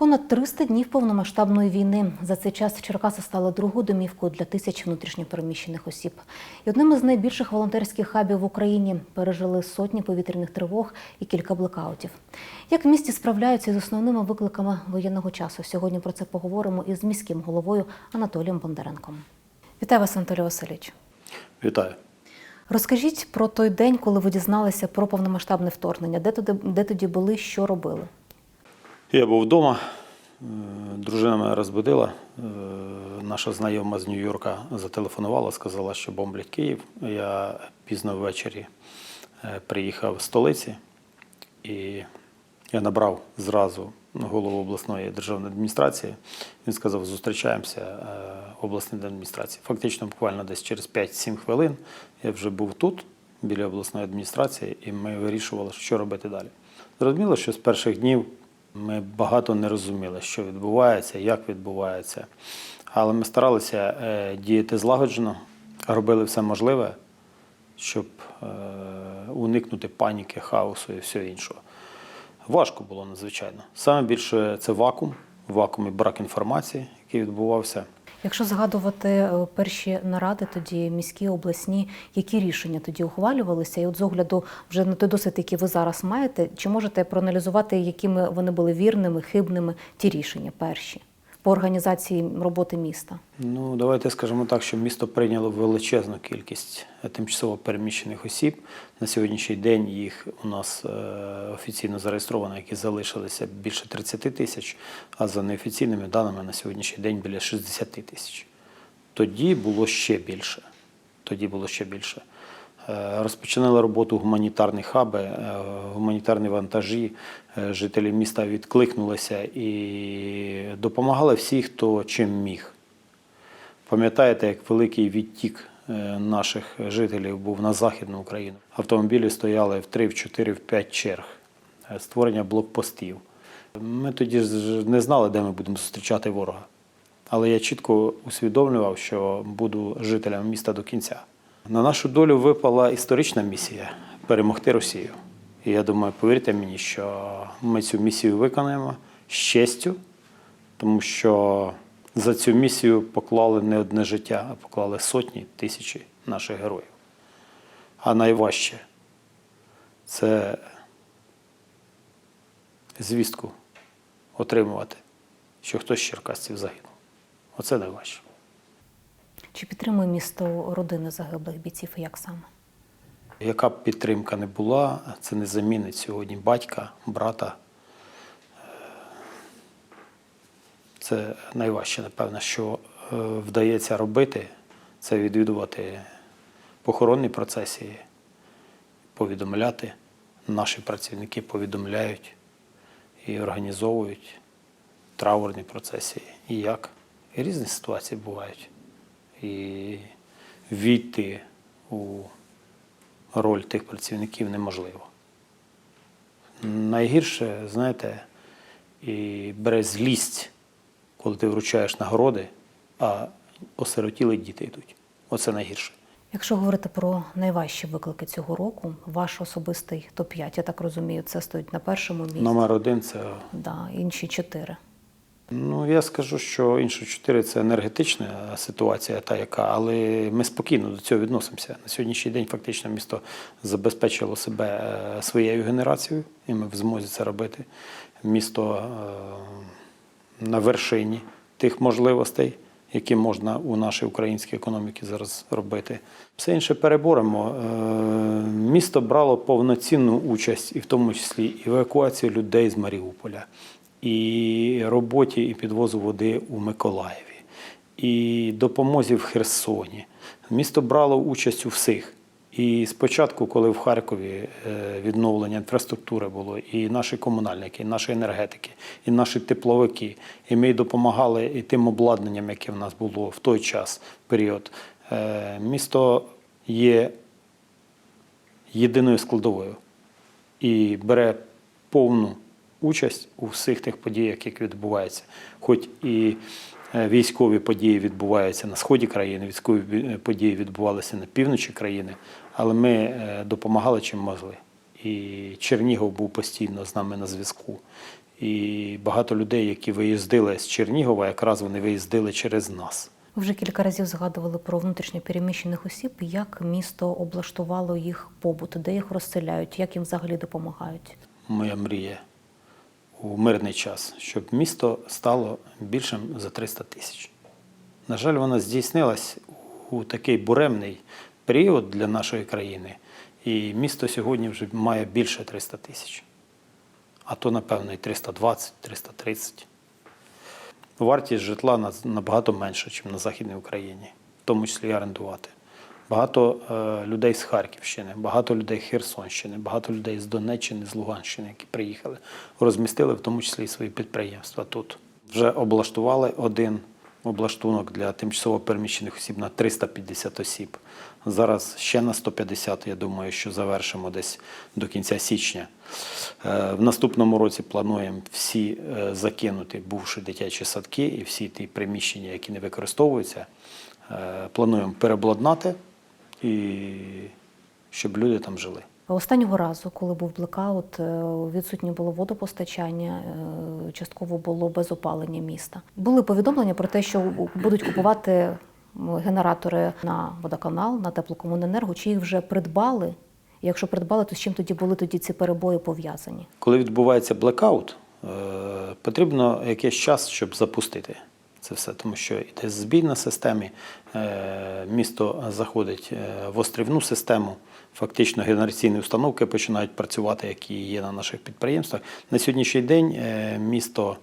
Понад 300 днів повномасштабної війни. За цей час Черкаси стали другою домівкою для тисяч внутрішньопереміщених осіб. І одним із найбільших волонтерських хабів в Україні пережили сотні повітряних тривог і кілька блекаутів. Як в місті справляються з основними викликами воєнного часу? Сьогодні про це поговоримо із міським головою Анатолієм Бондаренком. Вітаю вас, Анатолій Васильович. Вітаю. Розкажіть про той день, коли ви дізналися про повномасштабне вторгнення. Де тоді, де тоді були, що робили? Я був вдома, е, дружина мене розбудила. е, Наша знайома з Нью-Йорка зателефонувала, сказала, що бомблять Київ. Я пізно ввечері е, приїхав з столиці і я набрав зразу голову обласної державної адміністрації. Він сказав, зустрічаємося в обласній адміністрації. Фактично, буквально десь через 5-7 хвилин я вже був тут, біля обласної адміністрації, і ми вирішували, що робити далі. Зрозуміло, що з перших днів ми багато не розуміли, що відбувається, як відбувається. Але ми старалися е, діяти злагоджено, робили все можливе, щоб е, уникнути паніки, хаосу і всього іншого. Важко було надзвичайно. Саме більше це вакуум, вакуум і брак інформації, який відбувався. Якщо згадувати е, перші наради, тоді міські, обласні, які рішення тоді ухвалювалися? І от з огляду вже на той досвід, який ви зараз маєте, чи можете проаналізувати, якими вони були вірними, хибними ті рішення перші по організації роботи міста? Ну, давайте скажемо так, що місто прийняло величезну кількість е, тимчасово переміщених осіб. На сьогоднішній день їх у нас е, офіційно зареєстровано, які залишилися більше 30 тисяч, а за неофіційними даними на сьогоднішній день біля 60 тисяч. Тоді було ще більше. Тоді було ще більше. Е, Розпочинали роботу гуманітарні хаби, е, гуманітарні вантажі. Е, Жителі міста відкликнулися і допомагали всі, хто чим міг. Пам'ятаєте, як великий відтік наших жителів був на Західну Україну? Автомобілі стояли в 3, в 4, в 5 черг, створення блокпостів. Ми тоді не знали, де ми будемо зустрічати ворога. Але я чітко усвідомлював, що буду жителем міста до кінця. На нашу долю випала історична місія перемогти Росію. І я думаю, повірте мені, що ми цю місію виконаємо з честю, тому що за цю місію поклали не одне життя, а поклали сотні тисячі наших героїв. А найважче це звістку отримувати, що хтось з черкасців загинув. Оце найважче. Чи підтримує місто родини загиблих бійців і як саме? Яка б підтримка не була, це не замінить сьогодні батька, брата. Це найважче, напевно, що е, вдається робити, це відвідувати похоронні процесії, повідомляти. Наші працівники повідомляють і організовують траурні процесії. І як? І різні ситуації бувають. І війти у роль тих працівників неможливо. Найгірше, знаєте, і бере злість, коли ти вручаєш нагороди, а осиротіли діти йдуть. Оце найгірше. Якщо говорити про найважчі виклики цього року, ваш особистий топ-5, я так розумію, це стоїть на першому місці. Номер один це. Да, інші чотири. Ну, я скажу, що інше чотири це енергетична ситуація, та яка, але ми спокійно до цього відносимося. На сьогоднішній день фактично місто забезпечило себе е, своєю генерацією, і ми в змозі це робити. Місто е, на вершині тих можливостей, які можна у нашій українській економіці зараз робити. Все інше переборемо. Е, Місто брало повноцінну участь, і в тому числі евакуації людей з Маріуполя, і роботі і підвозу води у Миколаєві, і допомозі в Херсоні. Місто брало участь у всіх. І спочатку, коли в Харкові е, відновлення інфраструктури було, і наші комунальники, і наші енергетики, і наші тепловики, і ми допомагали і тим обладнанням, яке в нас було в той час, період. Е, Місто є єдиною складовою і бере повну участь у всіх тих подіях, які відбуваються. Хоч і е, військові події відбуваються на сході країни, військові події відбувалися на півночі країни, але ми е, допомагали чим могли. І Чернігов був постійно з нами на зв'язку. І багато людей, які виїздили з Чернігова, якраз вони виїздили через нас. Ви вже кілька разів згадували про внутрішньо переміщених осіб, як місто облаштувало їх побут, де їх розселяють, як їм взагалі допомагають. Моя мрія у мирний час, щоб місто стало більшим за 300 тисяч. На жаль, вона здійснилась у такий буремний період для нашої країни, і місто сьогодні вже має більше 300 тисяч. А то, напевно, і 320, 330. Вартість житла набагато менша, ніж на Західній Україні, в тому числі і орендувати. Багато е, людей з Харківщини, багато людей з Херсонщини, багато людей з Донеччини, з Луганщини, які приїхали, розмістили в тому числі і свої підприємства тут. Вже облаштували один облаштунок для тимчасово переміщених осіб на 350 осіб. Зараз ще на 150, я думаю, що завершимо десь до кінця січня. Е, В наступному році плануємо всі е, закинути бувші дитячі садки і всі ті приміщення, які не використовуються, плануємо переобладнати і щоб люди там жили. Останнього разу, коли був блекаут, е, відсутнє було водопостачання, е, частково було без опалення міста. Були повідомлення про те, що будуть купувати генератори на водоканал, на теплокомуненерго. Чи їх вже придбали? Якщо придбали, то з чим тоді були тоді ці перебої пов'язані? Коли відбувається блекаут, е, потрібно якийсь час, щоб запустити це все, тому що йде збій на системі, е, місто заходить е, в острівну систему. Фактично генераційні установки починають працювати, які є на наших підприємствах. На сьогоднішній день е, місто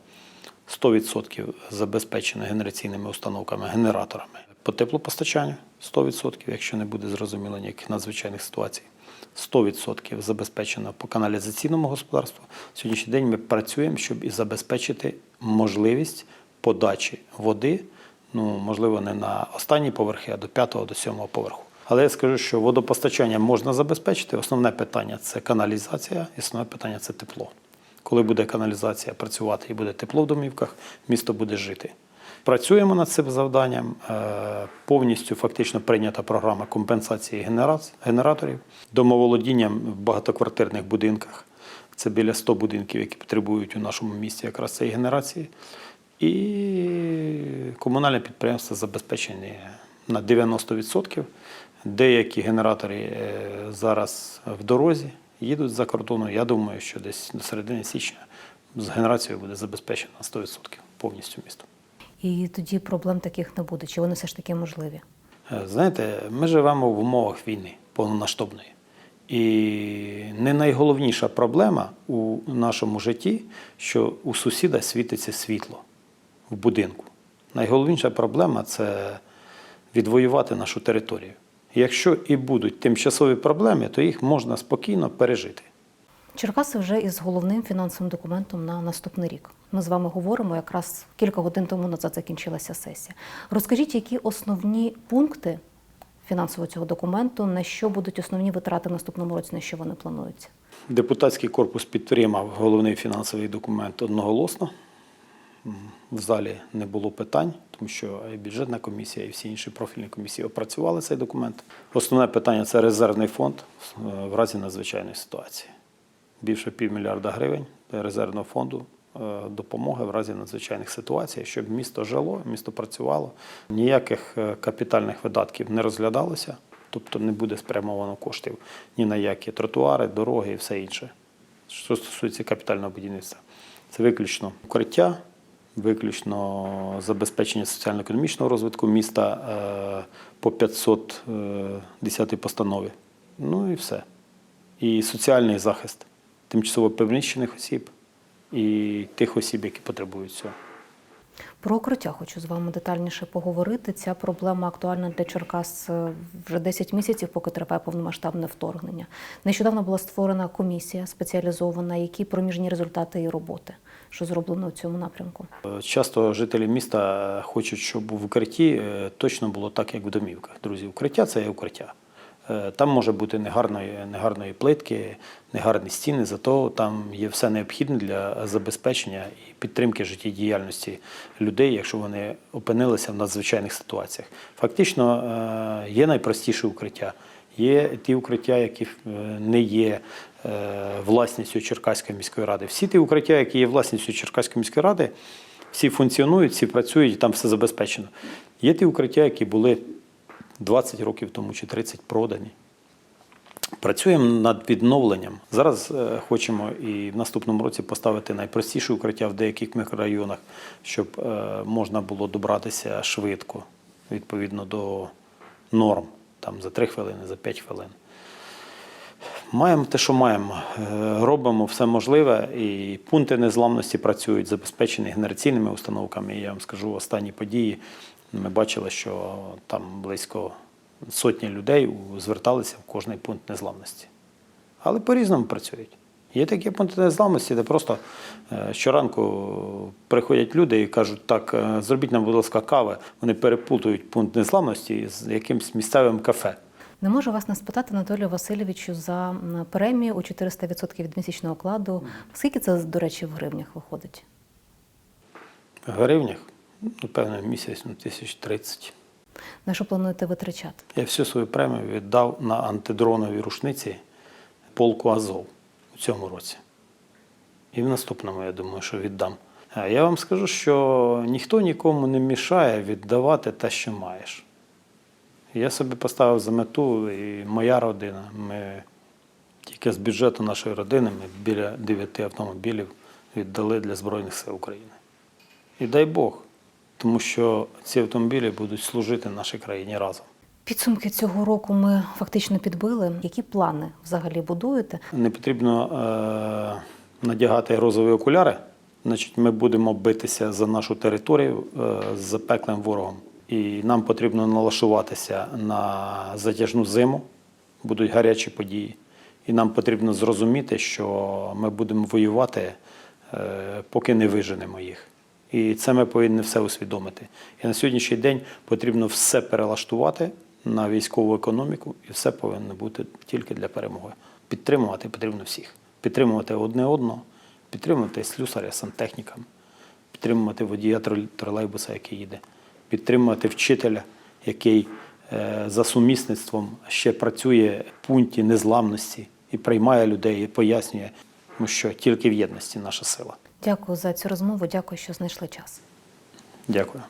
100% забезпечено генераційними установками, генераторами. По теплопостачанню 100%, якщо не буде зрозуміло ніяких надзвичайних ситуацій. 100% забезпечено по каналізаційному господарству. Сьогоднішній день ми працюємо, щоб і забезпечити можливість подачі води, ну, можливо, не на останні поверхи, а до 5 до 7 поверху. Але я скажу, що водопостачання можна забезпечити. Основне питання це каналізація, і основне питання це тепло. Коли буде каналізація працювати і буде тепло в домівках, місто буде жити. Працюємо над цим завданням. Е, Повністю фактично прийнята програма компенсації генераторів домоволодінням в багатоквартирних будинках. Це біля 100 будинків, які потребують у нашому місті якраз цієї генерації. І комунальне підприємство забезпечені на 90%. Деякі генератори е, зараз в дорозі їдуть за кордону. Я думаю, що десь до середини січня з генерацією буде забезпечено на 100% повністю місто. І тоді проблем таких не буде. Чи вони все ж таки можливі? Е, Знаєте, ми живемо в умовах війни повномасштабної. І не найголовніша проблема у нашому житті, що у сусіда світиться світло в будинку. Найголовніша проблема це відвоювати нашу територію. Якщо і будуть тимчасові проблеми, то їх можна спокійно пережити. Черкаси вже із головним фінансовим документом на наступний рік. Ми з вами говоримо якраз кілька годин тому назад закінчилася сесія. Розкажіть, які основні пункти фінансового цього документу, на що будуть основні витрати в наступному році, на що вони плануються? Депутатський корпус підтримав головний фінансовий документ одноголосно. В залі не було питань, тому що і бюджетна комісія, і всі інші профільні комісії опрацювали цей документ. Основне питання це резервний фонд е, в разі надзвичайної ситуації. Більше півмільярда гривень резервного фонду е, допомоги в разі надзвичайних ситуацій, щоб місто жило, місто працювало. Ніяких е, капітальних видатків не розглядалося, тобто не буде спрямовано коштів ні на які тротуари, дороги і все інше. Що стосується капітального будівництва, це виключно укриття, виключно забезпечення соціально-економічного розвитку міста е, по 510 постанові. Ну і все. І соціальний захист тимчасово переміщених осіб і тих осіб, які потребують цього. Про укриття хочу з вами детальніше поговорити. Ця проблема актуальна для Черкас е, вже 10 місяців, поки триває повномасштабне вторгнення. Нещодавно була створена комісія спеціалізована, які проміжні результати її роботи, що зроблено у цьому напрямку. Е, Часто жителі міста хочуть, щоб в укритті е, точно було так, як в домівках. Друзі, укриття це є укриття. Е, Там може бути негарної, негарної плитки, негарні стіни, зато там є все необхідне для забезпечення і підтримки життєдіяльності людей, якщо вони опинилися в надзвичайних ситуаціях. Фактично е, є найпростіше укриття. Є ті укриття, які е, не є власністю Черкаської міської ради. Всі ті укриття, які є власністю Черкаської міської ради, всі функціонують, всі працюють, там все забезпечено. Є ті укриття, які були 20 років тому чи 30 продані. Працюємо над відновленням. Зараз е, хочемо і в наступному році поставити найпростіше укриття в деяких мікрорайонах, щоб е, можна було добратися швидко, відповідно до норм, там за 3 хвилини, за 5 хвилин. Маємо те, що маємо. Е, Робимо все можливе, і пункти незламності працюють, забезпечені генераційними установками. Я вам скажу, останні події ми бачили, що там близько сотні людей зверталися в кожний пункт незламності. Але по-різному працюють. Є такі пункти незламності, де просто е, щоранку приходять люди і кажуть, так, е, зробіть нам, будь ласка, кави. Вони перепутують пункт незламності з якимось місцевим кафе. Не можу вас не спитати, Анатолію Васильовичу, за премію у 400% від місячного окладу. Скільки це, до речі, в гривнях виходить? В гривнях, напевно, місяць ну, тисяч тридцять. На що плануєте витрачати? Я всю свою премію віддав на антидронові рушниці полку Азов у цьому році. І в наступному, я думаю, що віддам. А Я вам скажу, що ніхто нікому не мішає віддавати те, що маєш. Я собі поставив за мету, і моя родина. Ми тільки з бюджету нашої родини ми біля 9 автомобілів віддали для Збройних сил України. І дай Бог, тому що ці автомобілі будуть служити нашій країні разом. Підсумки цього року ми фактично підбили. Які плани взагалі будуєте? Не потрібно е, надягати розові окуляри. Значить, ми будемо битися за нашу територію е, з запеклим ворогом. І нам потрібно налаштуватися на затяжну зиму, будуть гарячі події. І нам потрібно зрозуміти, що ми будемо воювати, е, поки не виженемо їх. І це ми повинні все усвідомити. І на сьогоднішній день потрібно все перелаштувати на військову економіку, і все повинно бути тільки для перемоги. Підтримувати потрібно всіх. Підтримувати одне одного, підтримувати слюсаря, сантехніка, підтримувати водія тролейбуса, який їде, підтримувати вчителя, який е, за сумісництвом ще працює в пункті незламності і приймає людей, і пояснює, тому що тільки в єдності наша сила. Дякую за цю розмову. Дякую, що знайшли час. Дякую.